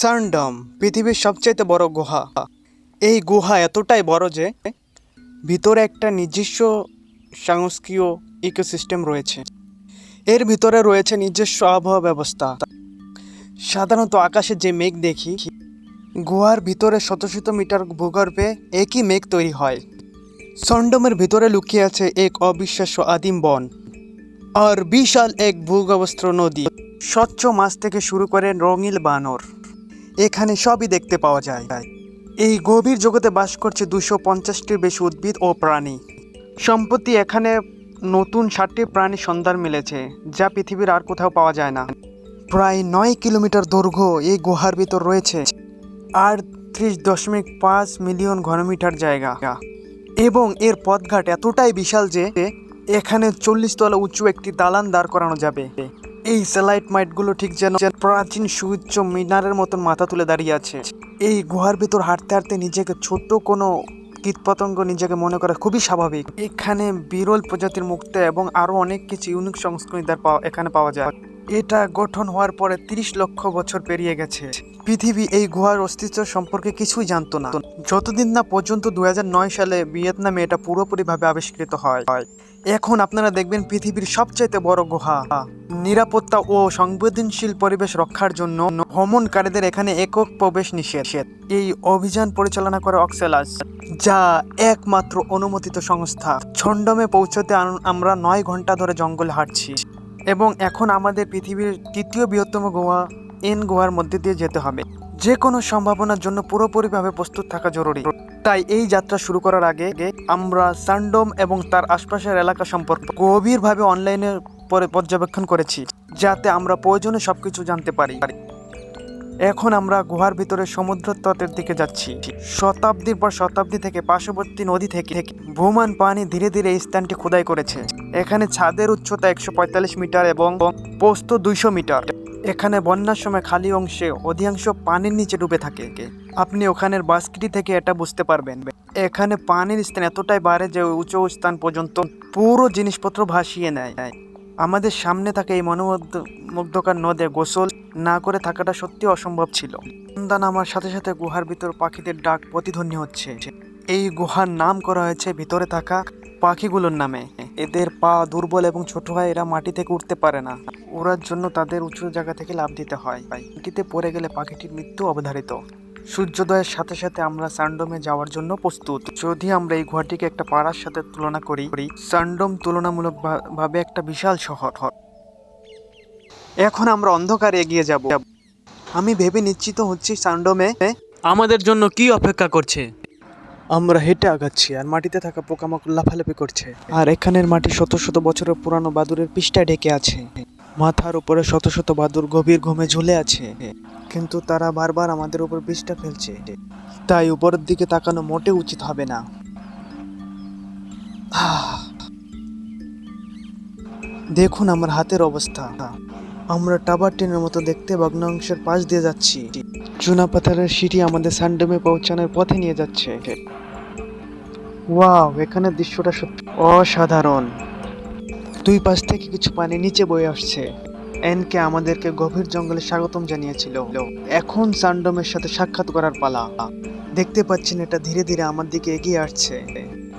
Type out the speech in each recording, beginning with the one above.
সানডম পৃথিবীর সবচাইতে বড় গুহা। এই গুহা এতটাই বড় যে, ভিতরে একটা নিজস্ব সংস্কীয় ইকোসিস্টেম রয়েছে। এর ভিতরে রয়েছে নিজস্ব আবহাওয়া ব্যবস্থা। সাধারণত আকাশে যে মেঘ দেখি, গুহার ভিতরে শত শত মিটার ভূগর্ভে একই মেঘ তৈরি হয়। সন্ডমের ভিতরে লুকিয়ে আছে এক অবিশ্বাস্য আদিম বন আর বিশাল এক ভূগর্ভস্থ নদী। স্বচ্ছ মাছ থেকে শুরু করে রঙিল বানর। এখানে সবই দেখতে পাওয়া যায়। এই গভীর জগতে বাস করছে দুশো পঞ্চাশটির বেশি উদ্ভিদ ও প্রাণী। সম্প্রতি এখানে নতুন ষাটটি প্রাণী সন্ধান মিলেছে, যা পৃথিবীর আর কোথাও পাওয়া যায় না। প্রায় নয় কিলোমিটার দৈর্ঘ্য এই গুহার ভিতর রয়েছে, আর ত্রিশ দশমিক পাঁচ মিলিয়ন ঘনমিটার জায়গা। এবং এর পথঘাট এতটাই বিশাল যে, এখানে চল্লিশ তলা উঁচু একটি দালান দাঁড় করানো যাবে। এই স্যালাইট মাইটগুলো ঠিক যেন প্রাচীন সুউচ্চ মিনারের মতন মাথা তুলে দাঁড়িয়ে আছে। এই গুহার ভিতর হাঁটতে হাঁটতে নিজেকে ছোট্ট কোনো কীটপতঙ্গ নিজেকে মনে করা খুবই স্বাভাবিক। এখানে বিরল প্রজাতির মুক্ত এবং আরও অনেক কিছু ইউনিক সংস্কৃতি এখানে পাওয়া যায়। এটা গঠন হওয়ার পরে তিরিশ লক্ষ বছর পেরিয়ে গেছে। পৃথিবী এই গুহার অস্তিত্ব সম্পর্কে কিছুই জানতো না। যতদিন না পর্যন্ত দু হাজার নয় সালে ভিয়েতনামে এটা পুরোপুরিভাবে আবিষ্কৃত হয়। এখন আপনারা দেখবেন পৃথিবীর সবচাইতে বড় গুহা। নিরাপত্তা ও সংবেদনশীল পরিবেশ রক্ষার জন্য ভ্রমণকারীদের এখানে একক প্রবেশ নিষেধ। এই অভিযান পরিচালনা করে অক্সেলাস, যা একমাত্র অনুমোদিত সংস্থা। ছন্ডমে পৌঁছতে আমরা নয় ঘণ্টা ধরে জঙ্গল হাঁটছি। এবং এখন আমাদের পৃথিবীর তৃতীয় বৃহত্তম গুহা এন গুহার মধ্যে দিয়ে যেতে হবে। যে কোনো সম্ভাবনার জন্য পুরোপুরিভাবে প্রস্তুত থাকা জরুরি। তাই এই যাত্রা শুরু করার আগে আমরা সান্ডোম এবং তার আশপাশের এলাকা সম্পর্কে গভীরভাবে অনলাইনে পরে পর্যবেক্ষণ করেছি, যাতে আমরা প্রয়োজনে সবকিছু জানতে পারি। এখন আমরা গুহার ভিতরে সমুদ্র তটের দিকে যাচ্ছি। শতাব্দীর পর শতাব্দী থেকে পার্শ্ববর্তী নদী থেকে থেকে ভূমান পানি ধীরে ধীরে এই স্থানটি খোদাই করেছে। এখানে ছাদের উচ্চতা একশো পঁয়তাল্লিশ মিটার এবং পোস্ত দুইশো মিটার। এখানে বন্যার সময় খালি অংশে অধিকাংশ পানির নিচে ডুবে থাকে। আপনি ওখানের বাস্কিটি থেকে এটা বুঝতে পারবেন। এখানে পানির স্থান এতটাই বাড়ে যে উঁচু স্থান পর্যন্ত পুরো জিনিসপত্র ভাসিয়ে নেয়। আমাদের সামনে থাকা এই মনোমুগ্ধ মুগ্ধকার নদে গোসল না করে থাকাটা সত্যি অসম্ভব ছিল। সন্ধ্যা আমার সাথে সাথে গুহার ভিতর পাখিদের ডাক প্রতিধ্বনি হচ্ছে। এই গুহার নাম করা হয়েছে ভিতরে থাকা পাখিগুলোর নামে। এদের পা দুর্বল এবং ছোট হয় এরা মাটি থেকে উঠতে পারে না। ওড়ার জন্য তাদের উঁচু জায়গা থেকে লাভ দিতে হয়। মাটিতে পড়ে গেলে পাখিটির মৃত্যু অবধারিত। সূর্যোদয়ের সাথে সাথে আমরা সান্ডোমে যাওয়ার জন্য প্রস্তুত। যদি আমরা এই গুহাটিকে একটা পাড়ার সাথে তুলনা করি সান্ডোম তুলনামূলক ভাবে একটা বিশাল শহর। এখন আমরা অন্ধকারে এগিয়ে যাব। আমি ভেবে নিশ্চিত হচ্ছি সান্ডোমে আমাদের জন্য কি অপেক্ষা করছে? আমরা হেঁটে আগাচ্ছি আর মাটিতে থাকা পোকামাকড় লাফালাফি করছে। আর এখানের মাটি শত শত বছরের পুরানো বাদুরের পৃষ্ঠায় ঢেকে আছে। মাথার উপরে শত শত বাদুর গভীর ঘুমে ঝুলে আছে। কিন্তু তারা বারবার আমাদের উপর পৃষ্ঠা ফেলছে। তাই উপরের দিকে তাকানো মোটে উচিত হবে না। দেখুন আমার হাতের অবস্থা। আমরা টাবার ট্রেনের মতো দেখতে ভগ্নাংশের পাশ দিয়ে যাচ্ছি। চুনা পাথরের সিঁড়ি আমাদের সানডোমে পৌঁছানোর পথে নিয়ে যাচ্ছে। ওয়াও, এখানে দৃশ্যটা সত্যি অসাধারণ। দুই পাশ থেকে কিছু পানি নিচে বয়ে আসছে। এনকে আমাদেরকে গভীর জঙ্গলে স্বাগতম জানিয়েছিল। এখন সানডোমের সাথে সাক্ষাৎ করার পালা। দেখতে পাচ্ছেন এটা ধীরে ধীরে আমার দিকে এগিয়ে আসছে।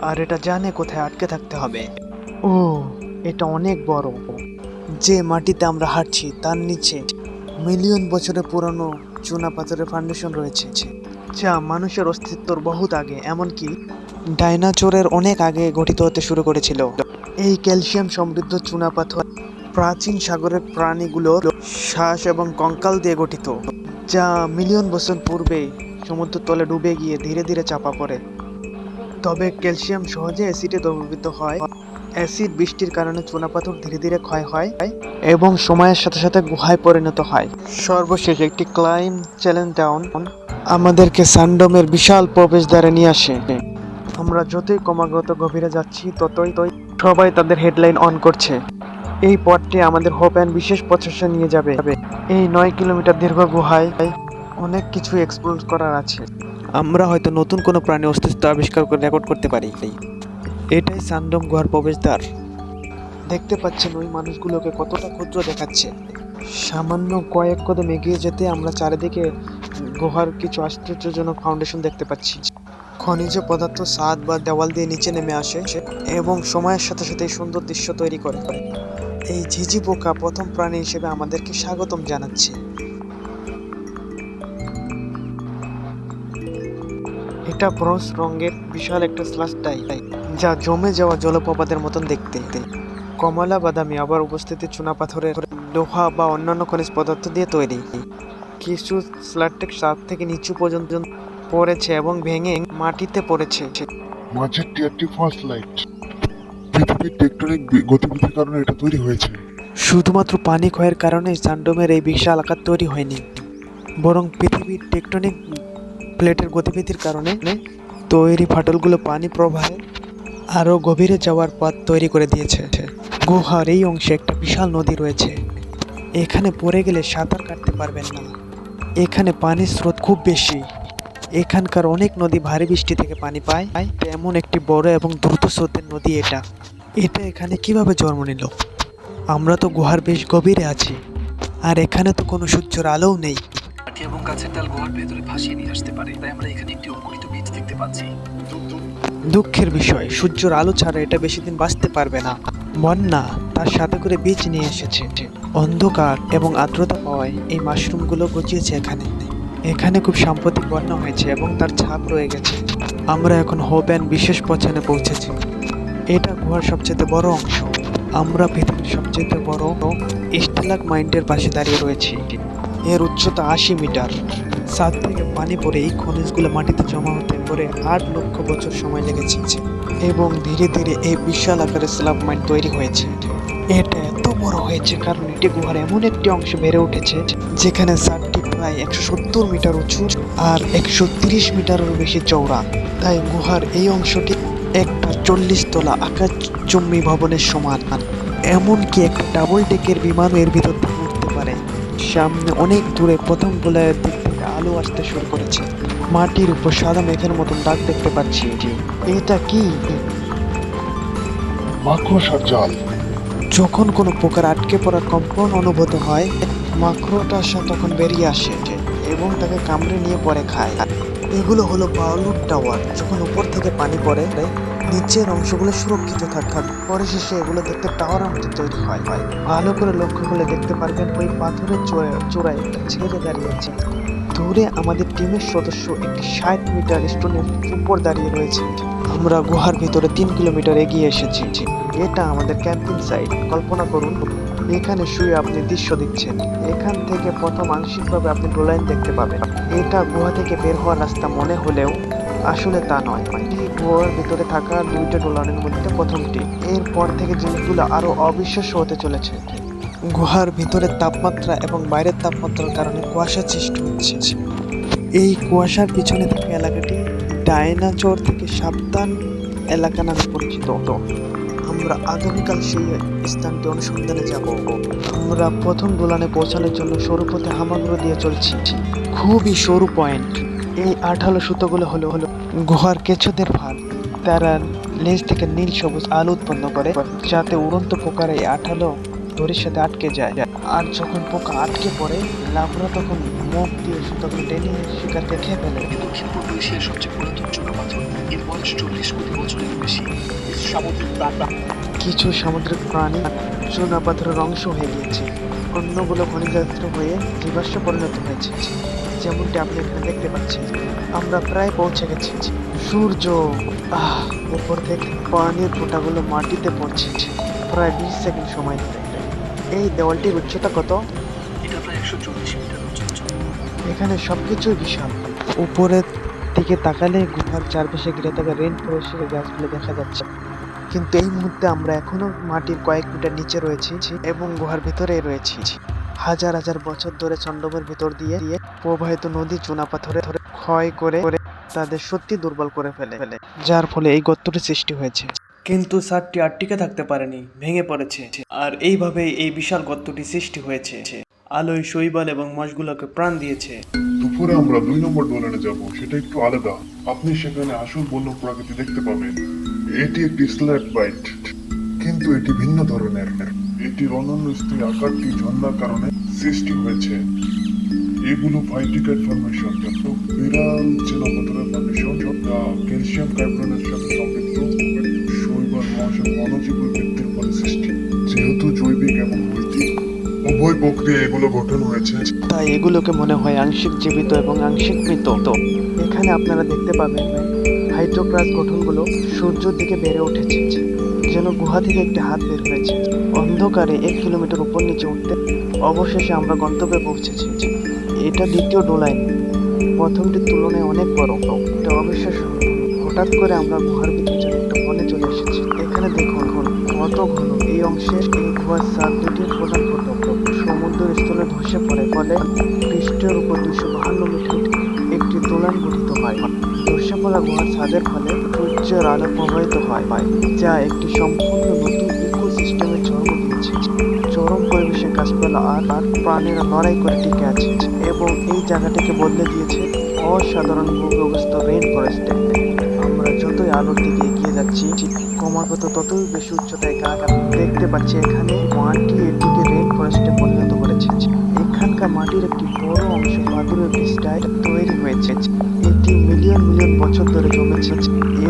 আর এটা জানে কোথায় আটকে থাকতে হবে। ও, এটা অনেক বড়। যে মাটিতে আমরা হাঁটছি, তার নিচে মিলিয়ন বছরের পুরনো চুনা পাথরের ফাউন্ডেশন রয়েছে। যা মানুষের অস্তিত্বর বহুত আগে, এমনকি ডাইনাচোরের অনেক আগে গঠিত হতে শুরু করেছিল। এই ক্যালসিয়াম সমৃদ্ধ চুনা পাথর প্রাচীন সাগরের প্রাণীগুলোর শ্বাস এবং কঙ্কাল দিয়ে গঠিত, যা মিলিয়ন বছর পূর্বে সমুদ্র তলে ডুবে গিয়ে ধীরে ধীরে চাপা পড়ে। তবে ক্যালসিয়াম সহজে অ্যাসিডে দ্রবীভূত হয়। অ্যাসিড বৃষ্টির কারণে চুনাপাথর ধীরে ধীরে ক্ষয় হয় এবং সময়ের সাথে সাথে গুহায় পরিণত হয়। সর্বশেষ একটি ক্লাইম চ্যালেঞ্জ ডাউন আমাদেরকে সান্ডোমের বিশাল প্রবেশ প্রবেশদ্বারে নিয়ে আসে। আমরা যতই ক্রমাগত গভীরে যাচ্ছি, ততই তই সবাই তাদের হেডলাইন অন করছে। এই পথটি আমাদের হোপ অ্যান্ড বিশেষ প্রচেষ্টা নিয়ে যাবে। এই নয় কিলোমিটার দীর্ঘ গুহায় অনেক কিছু এক্সপ্লোর করার আছে। আমরা হয়তো নতুন কোনো প্রাণী অস্তিত্ব আবিষ্কার করে রেকর্ড করতে পারি। এটাই সান্ডম গুহার প্রবেশদ্বার। দেখতে পাচ্ছেন ওই মানুষগুলোকে কতটা ক্ষুদ্র দেখাচ্ছে। সামান্য কয়েক কদম এগিয়ে যেতে আমরা চারিদিকে গুহার কিছু আশ্চর্যজনক ফাউন্ডেশন দেখতে পাচ্ছি। খনিজ পদার্থ সাদ বা দেওয়াল দিয়ে নিচে নেমে আসে এবং সময়ের সাথে সাথে সুন্দর দৃশ্য তৈরি করে। এই ঝিঝি পোকা প্রথম প্রাণী হিসেবে আমাদেরকে স্বাগতম জানাচ্ছে। এটা ব্রোঞ্জ রঙের বিশাল একটা স্লাস ডাই যা জমে যাওয়া জলপ্রপাতের মতন দেখতে। কমলা বাদামি আবার উপস্থিতি চুনা পাথরের লোহা বা অন্যান্য খনিজ পদার্থ দিয়ে তৈরি। কিছু স্লাটেক সাত থেকে নিচু পর্যন্ত পড়েছে এবং ভেঙে মাটিতে পড়েছে। মাঝের টিয়ারটি ফার্স্ট লাইট পৃথিবীর টেকটনিক গতিবিধির কারণে এটা তৈরি হয়েছে। শুধুমাত্র পানি ক্ষয়ের কারণে চান্ডোমের এই বিশাল আকার তৈরি হয়নি। বরং পৃথিবীর টেকটনিক প্লেটের গতিবিধির কারণে তৈরি ফাটলগুলো পানি প্রবাহে আরও গভীরে যাওয়ার পথ তৈরি করে দিয়েছে। গুহার এই অংশে একটা বিশাল নদী রয়েছে। এখানে পড়ে গেলে সাঁতার কাটতে পারবেন না। এখানে পানির স্রোত খুব বেশি। এখানকার অনেক নদী ভারী বৃষ্টি থেকে পানি পায়। তেমন একটি বড় এবং দ্রুত স্রোতের নদী এটা। এটা এখানে কীভাবে জন্ম নিল? আমরা তো গুহার বেশ গভীরে আছি। আর এখানে তো কোনো সূর্যের আলোও নেই। এবং গাছের ডাল গুহার ভেতরে ভাসিয়ে নিয়ে আসতে পারে। তাই আমরা এখানে একটি অঙ্কুরিত দেখতে পাচ্ছি। দুঃখের বিষয়, সূর্যের আলো ছাড়া এটা বেশি দিন বাঁচতে পারবে না। বন্যা তার সাথে করে বীজ নিয়ে এসেছে। অন্ধকার এবং আর্দ্রতা পাওয়ায় এই মাশরুমগুলো গজিয়েছে এখানে। এখানে খুব সাম্প্রতিক বন্যা হয়েছে এবং তার ছাপ রয়ে গেছে। আমরা এখন হোপ অ্যান্ড বিশেষ পছনে পৌঁছেছি। এটা গুহার সবচেয়ে বড় অংশ। আমরা পৃথিবীর সবচেয়ে বড় স্টেলাক মাইন্ডের পাশে দাঁড়িয়ে রয়েছি। এর উচ্চতা আশি মিটার। সাত থেকে পানি পড়ে এই খনিজগুলো মাটিতে জমা হতে পরে আট লক্ষ বছর সময় লেগেছে এবং ধীরে ধীরে এই বিশাল আকারের স্ল্যাব মাইন তৈরি হয়েছে। এটা এত বড় হয়েছে কারণ এটি গুহার এমন একটি অংশ বেড়ে উঠেছে যেখানে সাতটি প্রায় একশো সত্তর মিটার উঁচু আর একশো তিরিশ মিটারেরও বেশি চওড়া। তাই গুহার এই অংশটি একটা চল্লিশ তলা আকাশ চম্মী ভবনের সমান। এমনকি একটা ডাবল ডেকের বিমানও এর ভিতর উঠতে পারে। সামনে অনেক দূরে প্রথম গোলায়ের দিক থেকে আলো আসতে শুরু করেছে। মাটির উপর সাদা মেঘের মতন দাগ দেখতে পাচ্ছি এটা। কি? মাকড়সার জাল। যখন কোনো পোকার আটকে পড়া কম্পন অনুভূত হয় মাকড়টা সে তখন বেরিয়ে আসে এবং তাকে কামড়ে নিয়ে পরে খায়। এগুলো হলো বালুর টাওয়ার। যখন উপর থেকে পানি পড়ে নিচের অংশগুলো সুরক্ষিত থাক পরে শেষে এগুলো দেখতে টাওয়ার মতো তৈরি হয়। ভালো করে লক্ষ্য করলে দেখতে পারবেন ওই পাথরের চূড়ায় চূড়ায় একটা ছেলে দাঁড়িয়ে আছে। দূরে আমাদের টিমের সদস্য একটি ষাট মিটার স্টোনের উপর দাঁড়িয়ে রয়েছে। আমরা গুহার ভিতরে তিন কিলোমিটার এগিয়ে এসেছি। এটা আমাদের ক্যাম্পিং সাইট। কল্পনা করুন, এখানে শুয়ে আপনি দৃশ্য দেখছেন। এখান থেকে প্রথম আংশিকভাবে আপনি ডোলাইন দেখতে পাবেন। এটা গুহা থেকে বের হওয়ার রাস্তা মনে হলেও আসলে তা নয়। গুহার ভিতরে থাকা দুইটা ডোলানের মধ্যে প্রথমটি। এরপর থেকে জিনিসগুলো আরও অবিশ্বাস্য হতে চলেছে। গুহার ভিতরের তাপমাত্রা এবং বাইরের তাপমাত্রার কারণে কুয়াশা সৃষ্টি হচ্ছে। এই কুয়াশার পিছনে থাকা এলাকাটি ডায়নাচর থেকে সাবধান এলাকা নামে পরিচিত। আমরা আগামীকাল সেই স্থানটি অনুসন্ধানে যাব। আমরা প্রথম দোলানে পৌঁছানোর জন্য সরু পথে হামাগুড়ো দিয়ে চলছি। খুবই সরু পয়েন্ট। এই আঠালো সুতোগুলো হলো হলো গুহার কেঁচোদের ভার তারা লেজ থেকে নীল সবুজ আলো উৎপন্ন করে, যাতে উড়ন্ত পোকার এই আঠালো দড়ির সাথে আটকে যায়। আর যখন পোকা আটকে পড়ে লাভরা তখন মুখ দিয়ে সুতোগুলো টেনে শিকারকে খেয়ে ফেলে। দক্ষিণ পূর্ব এশিয়ার সবচেয়ে পুরাতন পাথর এর বয়স চল্লিশ কোটি বছরের বেশি সামুদ্রিক প্রাণী। কিছু সামুদ্রিক প্রাণী চুনা পাথরের অংশ হয়ে গিয়েছে। অন্যগুলো খনিজাস্ত্র হয়ে জীবাশ্ম পরিণত হয়েছে। যেমনটি আপনি এখানে দেখতে পাচ্ছেন আমরা প্রায় পৌঁছে গেছি। সূর্য আহ উপর থেকে পানির ফোঁটাগুলো মাটিতে পড়ছে। প্রায় বিশ সেকেন্ড সময় ধরে এই দেওয়ালটির উচ্চতা কত? এটা প্রায় একশো চল্লিশ মিটার এখানে সবকিছুই বিশাল। উপরের দিকে তাকালে গুহার চারপাশে ঘিরে থাকা রেন ফরেস্টের গাছগুলো দেখা যাচ্ছে। কিন্তু এই মুহূর্তে আমরা এখনও মাটির কয়েক মিটার নিচে রয়েছি এবং গুহার ভিতরে রয়েছি। হাজার হাজার বছর ধরে চন্ডমের ভিতর দিয়ে দিয়ে প্রবাহিত নদী চুনা পাথরে ধরে ক্ষয় করে করে তাদের সত্যি দুর্বল করে ফেলে ফেলে। যার ফলে এই গর্তটি সৃষ্টি হয়েছে। কিন্তু সারটি আর টিকে থাকতে পারেনি, ভেঙে পড়েছে। আর এইভাবেই এই বিশাল গর্তটি সৃষ্টি হয়েছে। আলোয় শৈবাল এবং মাছগুলোকে প্রাণ দিয়েছে। দুপুরে আমরা দুই নম্বর ডোলানে যাব, সেটা একটু আলাদা। আপনি সেখানে আসল বন্য প্রকৃতি দেখতে পাবেন। এটি একটি স্ল্যাট বাইট, কিন্তু এটি ভিন্ন ধরনের। এটির অনন্য স্থায়ী আকারটি ঝর্ণার কারণে সৃষ্টি হয়েছে। এগুলো ভাইটিকাট ফরমেশন বিরাল যা ক্যালসিয়াম কার্বনের সাথে মহাশয় ফলে সৃষ্টি। যেহেতু জৈবিক এবং উভয় প্রক্রিয়া এগুলো গঠন হয়েছে। তাই এগুলোকে মনে হয় আংশিক জীবিত এবং আংশিক মৃত। তো এখানে আপনারা দেখতে পাবেন হাইড্রোক্রাস গঠনগুলো সূর্যের দিকে বেড়ে উঠেছে, যেন গুহা থেকে একটি হাত বের হয়েছে। অন্ধকারে এক কিলোমিটার উপর নিচে উঠতে অবশেষে আমরা গন্তব্যে পৌঁছেছি। এটা দ্বিতীয় ডোলাইন। প্রথমটির তুলনায় অনেক বড়। এটা অবিশ্বাস্য। হঠাৎ করে আমরা গুহার ভিতরে দেখুন কত ঘন। এই অংশে এই গুহার সাত দুটি প্রধান ফটক সমুদ্র স্থলে ধসে পড়ে, ফলে পৃষ্ঠের উপর দুশো বাহান্ন মিটার একটি দোলান গঠিত হয়। ধসে পড়া গুহার ছাদের ফলে সূর্যের আলো প্রবাহিত হয় পায় যা একটি সম্পূর্ণ নতুন ইকোসিস্টেমের জন্ম দিয়েছে চরম পরিবেশে গাছপালা আর আর প্রাণীরা লড়াই করে টিকে আছে এবং এই জায়গাটিকে বদলে দিয়েছে অসাধারণ ভূগর্ভস্থ রেইন ফরেস্টে আমরা যতই আলোর দিকে এগিয়ে যাচ্ছি ক্রমাগত ততই বেশি উচ্চতায় গাছ দেখতে পাচ্ছি। এখানে মাটি এটিকে রেইন ফরেস্টে পরিণত করেছে। এখানকার মাটির একটি বড় অংশ বাদুরের বীজটায় তৈরি হয়েছে। এটি মিলিয়ন মিলিয়ন বছর ধরে জমেছে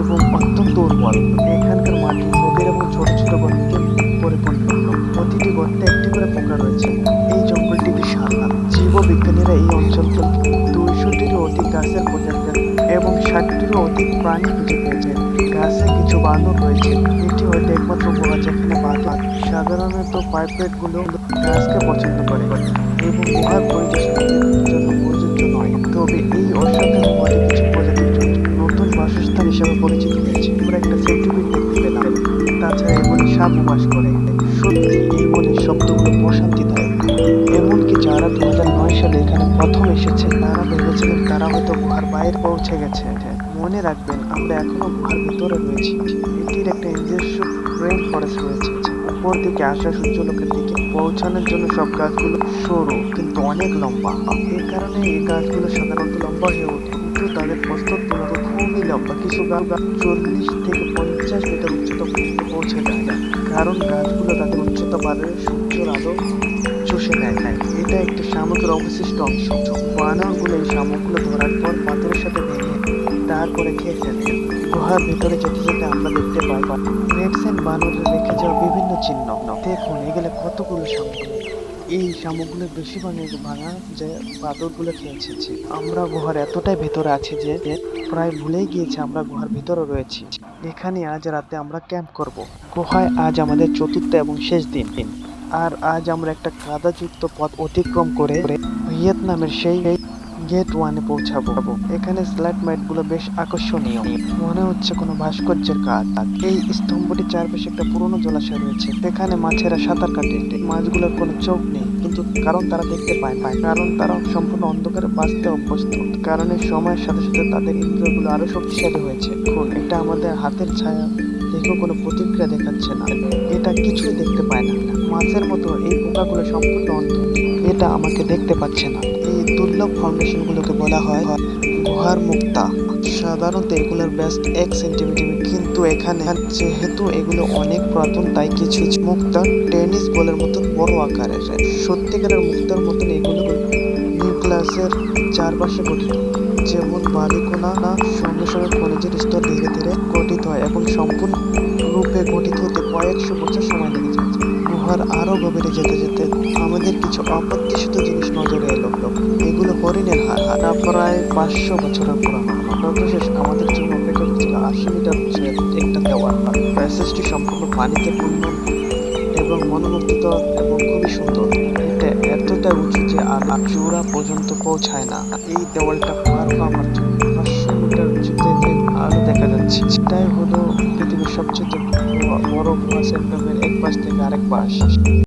এবং অত্যন্ত উর্বর। এখানকার মাটি গভীর এবং ছোট ছোট গর্তে পরিপূর্ণ। প্রতিটি গর্তে একটি করে পোকা রয়েছে। এই জঙ্গলটি বিশাল। জীববিজ্ঞানীরা এই অঞ্চলকে দুইশোটিরও অধিক গাছের প্রজাতি এবং ষাটটিরও অধিক প্রাণী খুঁজে পেয়েছে। গাছে কিছু বানর রয়েছে। এটি হয়তো একমাত্র গুহা যেখানে বাদর সাধারণত পাইপেটগুলো গাছকে পছন্দ করে এবং গুহার পরিবেশের জন্য প্রযোজ্য নয়। তবে এই অসাধারণ কিছু প্রজাতির জন্য নতুন বাসস্থান হিসেবে পরিচিত হয়েছে। আমরা একটা দেখতে পেলাম। তাছাড়া বনে সাপ বাস করে। সত্যি, এই বনের শব্দগুলো প্রশান্তিদায়ক। এমনকি যারা দু হাজার নয় সালে এখানে প্রথম এসেছে, তারা ভেবেছিলেন তারা হয়তো গুহার বাইরে পৌঁছে গেছে। মনে রাখবেন, আমরা এখনও গুহার ভিতরে রয়েছি। এটির একটা নিজস্ব রেন ফরেস্ট রয়েছে। উপর দিকে আসা সূর্যলোকের দিকে পৌঁছানোর জন্য সব গাছগুলো সরু, কিন্তু অনেক লম্বা। এই কারণে এই গাছগুলো সাধারণত লম্বা হয়ে ওঠে। কিন্তু তাদের প্রস্তুত তুলনায় খুবই লম্বা। কিছু গাছ চল্লিশ থেকে পঞ্চাশ মিটার উচ্চতা পর্যন্ত পৌঁছে যায় না, কারণ গাছগুলো তাদের উচ্চতা বাড়ে সূর্যের আলো চষে নেয়। নেয় এটা একটি শামুকের অবশিষ্ট অংশ। বানরগুলো এই শামুকগুলো ধরার পর পাথরের সাথে ভেঙে তারপরে খেয়ে ফেলে গুহার ভিতরে যেতে যেতে আমরা দেখতে পাই রেডসেন বানরের রেখে যাওয়া বিভিন্ন চিহ্ন। দেখুন, এগুলো কতগুলো শামুক এই শামুকগুলো বেশিরভাগ ভাঙা যে বাদরগুলো খেয়েছে আমরা গুহার এতটাই ভেতরে আছি যে প্রায় ভুলেই গিয়েছে আমরা গুহার ভিতরে রয়েছি। এখানে আজ রাতে আমরা ক্যাম্প করব। গুহায় আজ আমাদের চতুর্থ এবং শেষ দিন। আর আজ আমরা একটা কাদাযুক্ত পথ অতিক্রম করে ভিয়েতনামের সেই গেট ওয়ানে পৌঁছাবো। এখানে স্ল্যাটগুলো বেশ আকর্ষণীয়। মনে হচ্ছে কোনো ভাস্কর্যের কাজ। এই স্তম্ভটির চারপাশে একটা পুরনো জলাশয় রয়েছে। এখানে মাছেরা সাঁতার কাটে। মাছগুলোর কোনো চোখ নেই, কিন্তু কারণ তারা দেখতে পায় পায় কারণ তারা সম্পূর্ণ অন্ধকারে বাঁচতে অভ্যস্ত। কারণে সময়ের সাথে সাথে তাদের ইন্দ্রিয়গুলো আরও শক্তিশালী হয়েছে। এটা আমাদের হাতের ছায়া। দেখেও কোনো প্রতিক্রিয়া দেখাচ্ছে না। এটা কিছুই দেখতে পায় না। মাছের মতো এই পোকাগুলো সম্পূর্ণ অন্ধ। এটা আমাকে দেখতে পাচ্ছে না। দুর্লভ ফাউন্ডেশনগুলোকে বলা হয় গুহার মুক্তা। সাধারণত এগুলোর ব্যাস্ট এক সেন্টিমিটার কিন্তু এখানে যেহেতু এগুলো অনেক পুরাতন, তাই কিছু মুক্তা টেনিস বলের মতন বড় আকারের। সত্যিকারের মুক্তার মতন এগুলো নিউক্লিয়াসের চারপাশে গঠিত। যেমন বালিকোনা না সঙ্গে সঙ্গে খনিজের স্তর ধীরে ধীরে গঠিত হয় এবং সম্পূর্ণ রূপে গঠিত হতে কয়েকশো বছর সময় লেগে যায়। গুহার আরও গভীরে যেতে যেতে আমাদের কিছু অপ্রত্যাশিত জিনিস নজরে এলো। হরিণের হাড় প্রায় পাঁচশো বছরের পুরানো। সর্বশেষ আমাদের জন্য অপেক্ষা করছিল আশি মিটার উঁচু একটা দেওয়াল। প্যাসেজটি সম্পূর্ণ পানিতে পূর্ণ এবং মনোমুগ্ধকর এবং খুবই সুন্দর। এটা এতটা উঁচু যে আলো চূড়া পর্যন্ত পৌঁছায় না। এই দেওয়ালটা পার পাওয়ার জন্য পাঁচশো মিটার উঁচুতে আলো দেখা যাচ্ছে এটাই হলো পৃথিবীর সবচেয়ে বড় গুহা সেন্টারের এক পাশ থেকে আরেক পাশ।